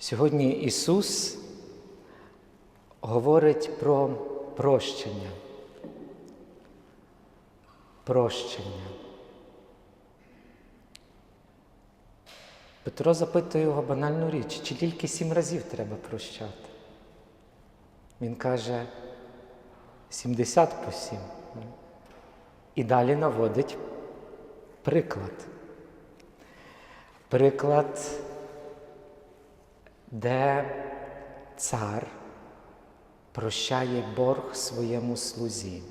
Сьогодні Ісус говорить про прощення. Прощення. Петро запитує його банальну річ, чи тільки сім разів треба прощати. Він каже 70 по сім. І далі наводить приклад. Приклад, де цар прощає борг своєму слузі.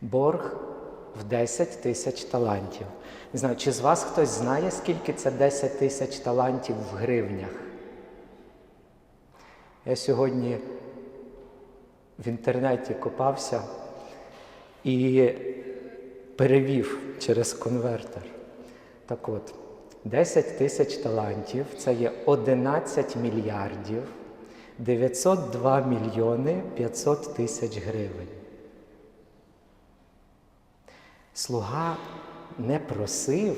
Борг в 10 тисяч талантів. Не знаю, чи з вас хтось знає, скільки це 10 тисяч талантів в гривнях? Я сьогодні в інтернеті копався і перевів через конвертер. Так от, 10 тисяч талантів це є 11 мільярдів 902 мільйони 500 тисяч гривень. Слуга не просив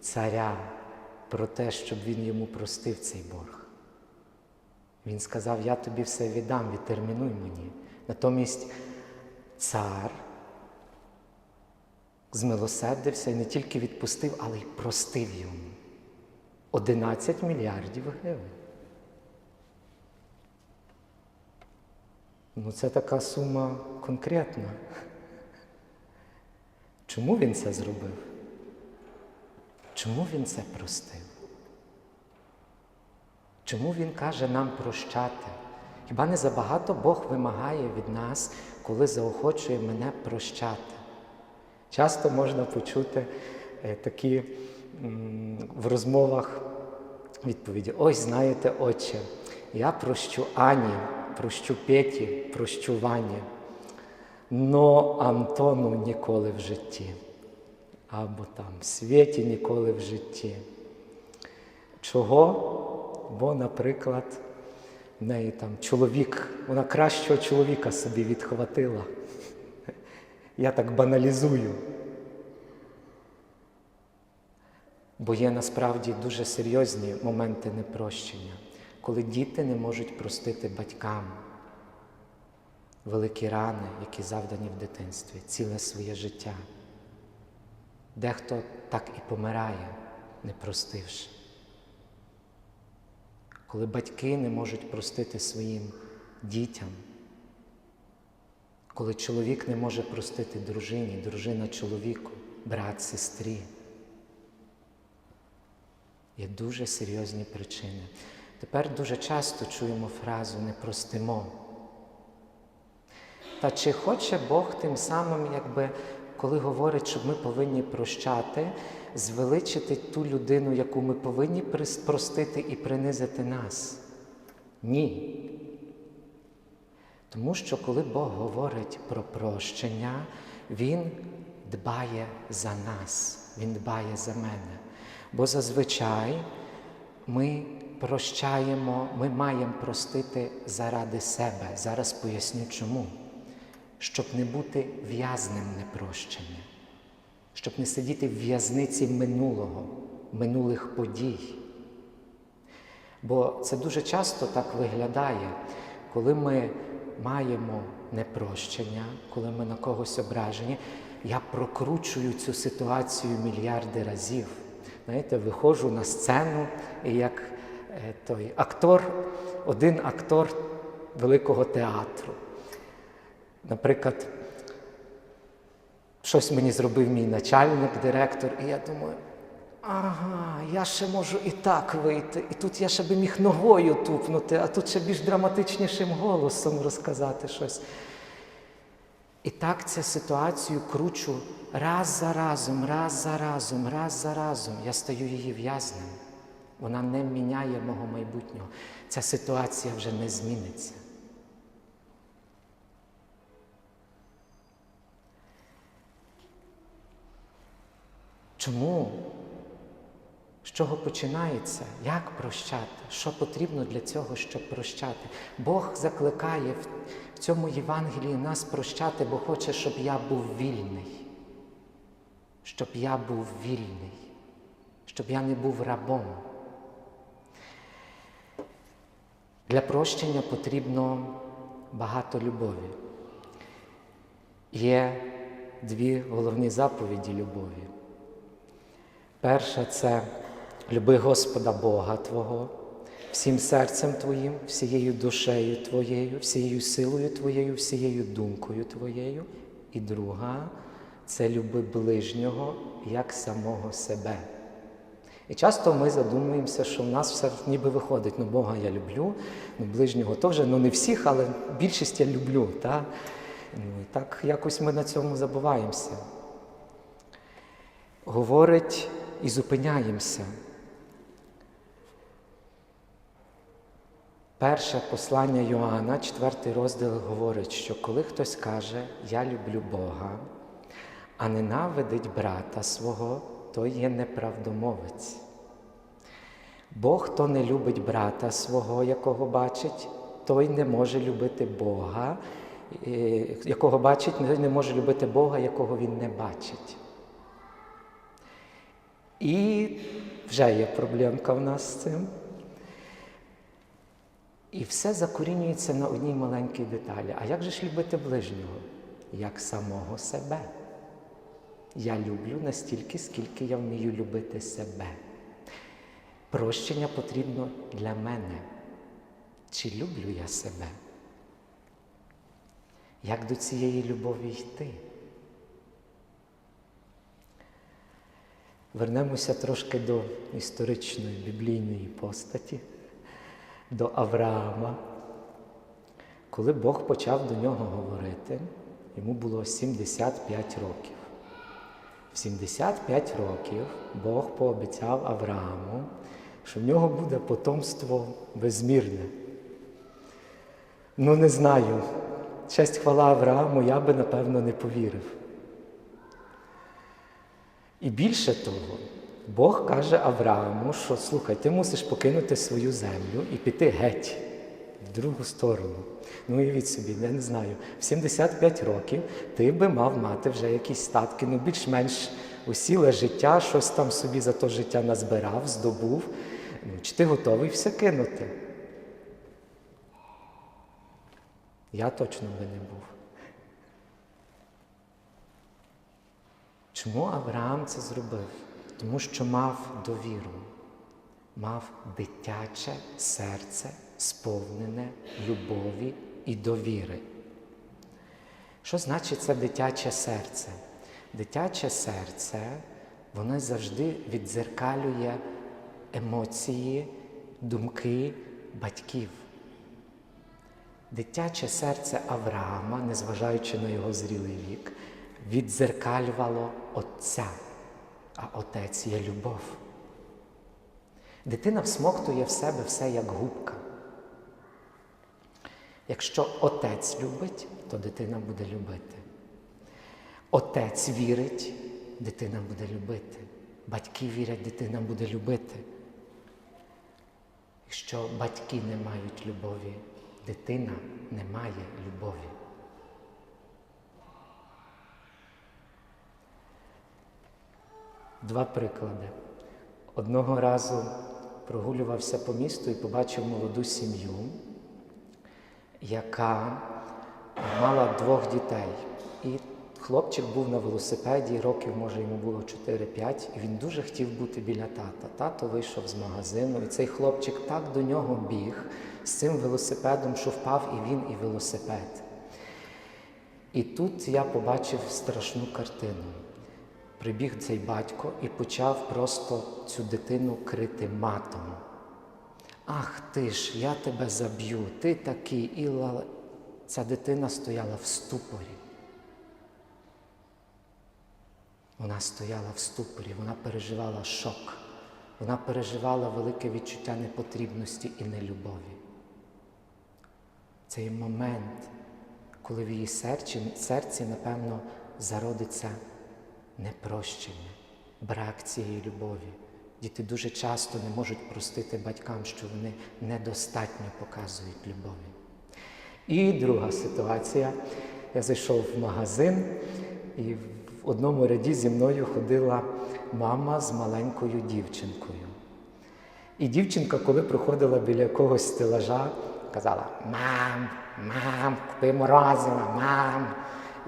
царя про те, щоб він йому простив цей борг. Він сказав: Я тобі все віддам, відтермінуй мені. Натомість цар змилосердився і не тільки відпустив, але й простив йому 11 мільярдів гривень. Ну, це така сума конкретна. Чому він це зробив? Чому він це простив? Чому він каже нам прощати? Хіба не забагато Бог вимагає від нас, коли заохочує мене прощати? Часто можна почути е, такі в розмовах відповіді: Ось знаєте, Отче, я прощу Ані, прощу Петі, прощу Вані, но Антону ніколи в житті. Або там Світі ніколи в житті. Чого? Бо, наприклад, в неї там чоловік, вона кращого чоловіка собі відхватила. Я так баналізую. Бо є насправді дуже серйозні моменти непрощення, коли діти не можуть простити батькам великі рани, які завдані в дитинстві, ціле своє життя. Дехто так і помирає, не простивши. Коли батьки не можуть простити своїм дітям, коли чоловік не може простити дружині, дружина чоловіку, брат сестрі. Є дуже серйозні причини. Тепер дуже часто чуємо фразу не простимо. Та чи хоче Бог тим самим, якби, коли говорить, що ми повинні прощати, звеличити ту людину, яку ми повинні простити і принизити нас? Ні. Тому що коли Бог говорить про прощення, Він дбає за нас, Він дбає за мене. Бо зазвичай ми прощаємо, ми маємо простити заради себе. Зараз поясню чому. Щоб не бути в'язнем непрощення, щоб не сидіти в в'язниці минулого, минулих подій. Бо це дуже часто так виглядає, коли ми маємо непрощення, коли ми на когось ображені, я прокручую цю ситуацію мільярди разів. Знаєте, виходжу на сцену, і як е, той актор, один актор великого театру. Наприклад, щось мені зробив мій начальник, директор, і я думаю, ага, я ще можу і так вийти, і тут я ще би міг ногою тупнути, а тут ще більш драматичнішим голосом розказати щось. І так цю ситуацію кручу раз за разом, раз за разом, раз за разом. Я стаю її в'язнем. Вона не міняє мого майбутнього. Ця ситуація вже не зміниться. Чому? З чого починається? Як прощати? Що потрібно для цього, щоб прощати? Бог закликає в цьому Євангелії нас прощати, бо хоче, щоб я був вільний. Щоб я був вільний, щоб я не був рабом. Для прощення потрібно багато любові. Є дві головні заповіді любові. Перша це люби Господа Бога Твого, всім серцем Твоїм, всією душею Твоєю, всією силою Твоєю, всією думкою Твоєю. І друга це люби ближнього як самого себе. І часто ми задумуємося, що в нас все ніби виходить, ну Бога я люблю, ну ближнього теж, ну не всіх, але більшість я люблю. Та? Ну, і так якось ми на цьому забуваємося. Говорить і зупиняємося. Перше послання Йоанна, четвертий розділ, говорить, що коли хтось каже Я люблю Бога, а ненавидить брата свого, то є неправдомовець. Бо хто не любить брата свого, якого бачить, той не може любити Бога, е, якого бачить, той не може любити Бога, якого він не бачить. І вже є проблемка в нас з цим. І все закорінюється на одній маленькій деталі. А як же ж любити ближнього? Як самого себе? Я люблю настільки, скільки я вмію любити себе. Прощення потрібно для мене. Чи люблю я себе? Як до цієї любові йти? Вернемося трошки до історичної біблійної постаті, до Авраама. Коли Бог почав до нього говорити, йому було 75 років. В 75 років Бог пообіцяв Аврааму, що в нього буде потомство безмірне. Ну, не знаю. Честь хвала Аврааму, я би напевно не повірив. І більше того, Бог каже Аврааму, що слухай, ти мусиш покинути свою землю і піти геть в другу сторону. Ну, уявіть собі, я не знаю, в 75 років ти би мав мати вже якісь статки, ну більш-менш усіле життя, щось там собі за то життя назбирав, здобув. Ну, Чи ти готовий все кинути? Я точно би не був. Чому Авраам це зробив? Тому що мав довіру, мав дитяче серце, сповнене любові і довіри. Що значить це дитяче серце? Дитяче серце, воно завжди віддзеркалює емоції, думки батьків. Дитяче серце Авраама, незважаючи на його зрілий вік, віддзеркалювало Отця, а Отець є любов. Дитина всмоктує в себе все як губка. Якщо отець любить, то дитина буде любити. Отець вірить, дитина буде любити. Батьки вірять, дитина буде любити. Якщо батьки не мають любові, дитина не має любові. Два приклади. Одного разу прогулювався по місту і побачив молоду сім'ю, яка мала двох дітей. І хлопчик був на велосипеді, років, може, йому було 4-5, і він дуже хотів бути біля тата. Тато вийшов з магазину, і цей хлопчик так до нього біг з цим велосипедом, що впав і він, і велосипед. І тут я побачив страшну картину. Прибіг цей батько і почав просто цю дитину крити матом. Ах ти ж, я тебе заб'ю, ти такий і ла. Ця дитина стояла в ступорі. Вона стояла в ступорі, вона переживала шок, вона переживала велике відчуття непотрібності і нелюбові. Цей момент, коли в її серці напевно, зародиться непрощення, брак цієї любові. Діти дуже часто не можуть простити батькам, що вони недостатньо показують любові. І друга ситуація. Я зайшов в магазин, і в одному ряді зі мною ходила мама з маленькою дівчинкою. І дівчинка, коли проходила біля якогось стелажа, казала: Мам, мам, купи морозива, мам.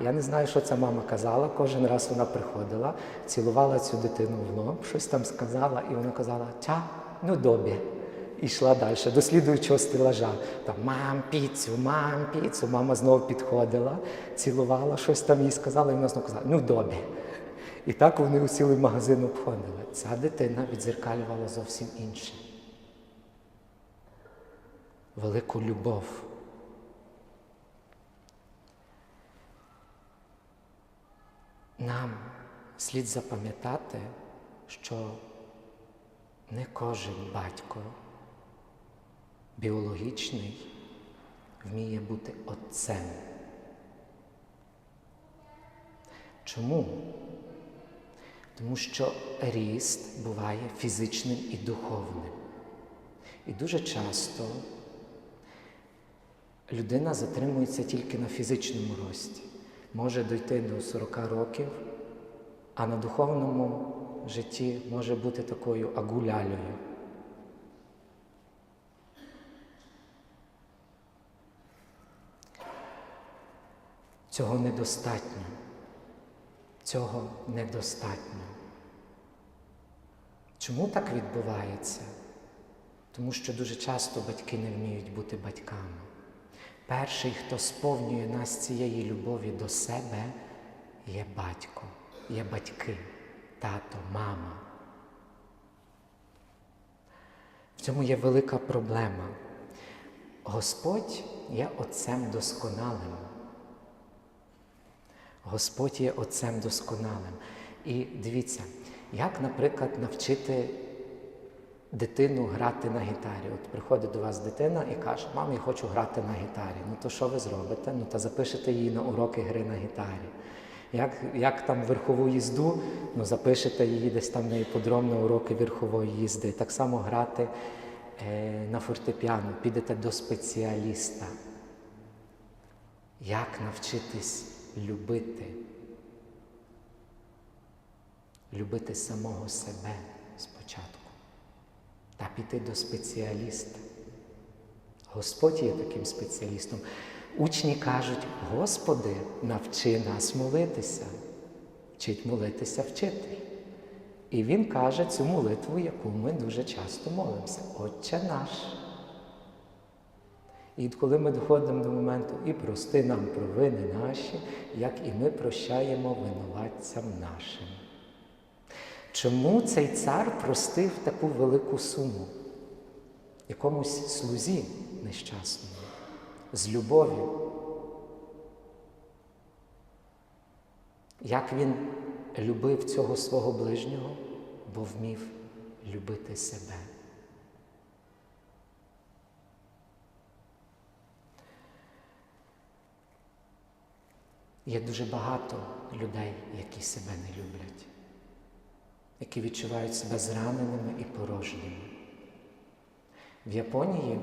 Я не знаю, що ця мама казала. Кожен раз вона приходила, цілувала цю дитину в лоб, щось там сказала, і вона казала, тя, ну добі. І йшла далі, до слідуючого стелажа. Там мам, піцю, мам, піцю. Мама знову підходила, цілувала, щось там їй сказала, і вона знову казала, ну добі. І так вони у цілий магазин обходили. Ця дитина відзеркалювала зовсім інше. Велику любов. Нам слід запам'ятати, що не кожен батько біологічний вміє бути отцем. Чому? Тому що ріст буває фізичним і духовним. І дуже часто людина затримується тільки на фізичному рості. Може дойти до 40 років, а на духовному житті може бути такою агулялею. Цього недостатньо. Цього недостатньо. Чому так відбувається? Тому що дуже часто батьки не вміють бути батьками. Перший, хто сповнює нас цієї любові до себе, є батько, є батьки, тато, мама. В цьому є велика проблема. Господь є Отцем досконалим. Господь є Отцем досконалим. І дивіться, як, наприклад, навчити дитину грати на гітарі. От приходить до вас дитина і каже, мам, я хочу грати на гітарі. Ну то що ви зробите? Ну та запишете її на уроки гри на гітарі. Як як там верхову їзду, ну запишете її десь там на іподром на уроки верхової їзди. Так само грати е, на фортепіано, підете до спеціаліста. Як навчитись любити? Любити самого себе спочатку та піти до спеціаліста. Господь є таким спеціалістом. Учні кажуть, Господи, навчи нас молитися, вчить молитися вчитель. І він каже цю молитву, яку ми дуже часто молимося. Отче наш. І коли ми доходимо до моменту і прости нам провини наші, як і ми прощаємо винуватцям нашим. Чому цей цар простив таку велику суму якомусь слузі нещасному, з любов'ю? Як він любив цього свого ближнього, бо вмів любити себе? Є дуже багато людей, які себе не люблять які відчувають себе зраненими і порожніми. В Японії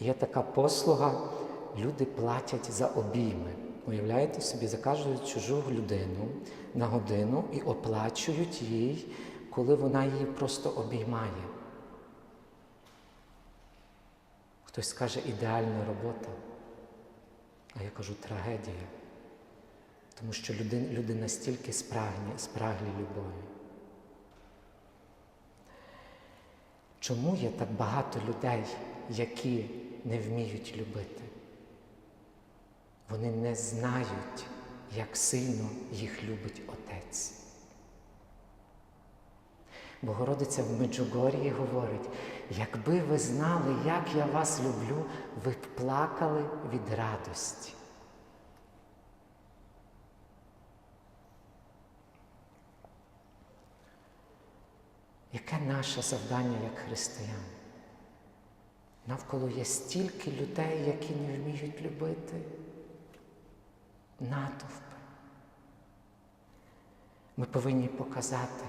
є така послуга, люди платять за обійми. Уявляєте собі, заказують чужу людину на годину і оплачують їй, коли вона її просто обіймає. Хтось скаже ідеальна робота, а я кажу трагедія. Тому що люди, люди настільки спрагні, спраглі любові. Чому є так багато людей, які не вміють любити? Вони не знають, як сильно їх любить Отець. Богородиця в Меджугорії говорить, якби ви знали, як я вас люблю, ви б плакали від радості. Яке наше завдання як християн? Навколо є стільки людей, які не вміють любити натовпи. Ми повинні показати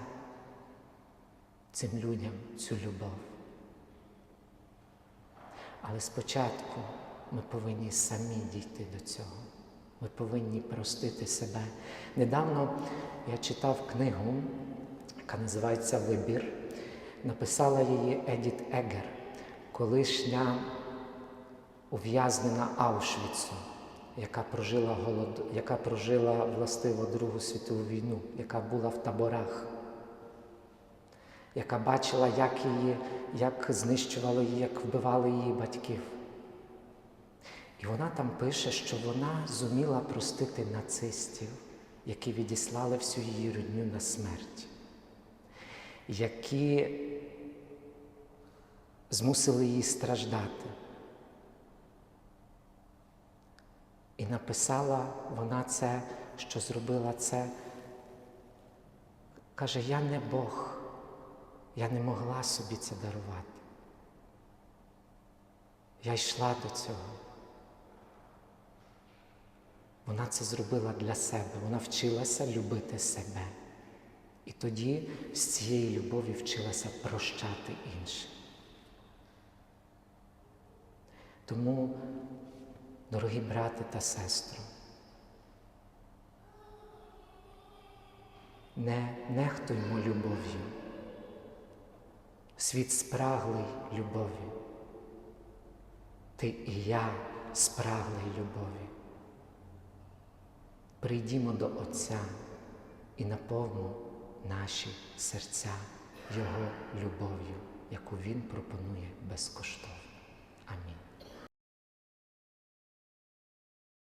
цим людям цю любов. Але спочатку ми повинні самі дійти до цього. Ми повинні простити себе. Недавно я читав книгу яка називається ув'язнена Аушвіцу, яка прожила, голод... яка прожила властиво Другу світову війну, яка була в таборах, яка бачила, як, її, як знищували її, як вбивали її батьків. І вона там пише, що вона зуміла простити нацистів, які відіслали всю її родню на смерть, які змусили її страждати. І написала вона це, що зробила це. Каже, я не Бог, я не могла собі це дарувати. Я йшла до цього. Вона це зробила для себе, вона вчилася любити себе. І тоді з цієї любові вчилася прощати інших. Тому, дорогі брати та сестри, не нехтуймо любов'ю. Світ спраглий любові. Ти і я спраглий любові. Прийдімо до Отця і наповнимо наші серця Його любов'ю, яку Він пропонує безкоштовно. Амінь.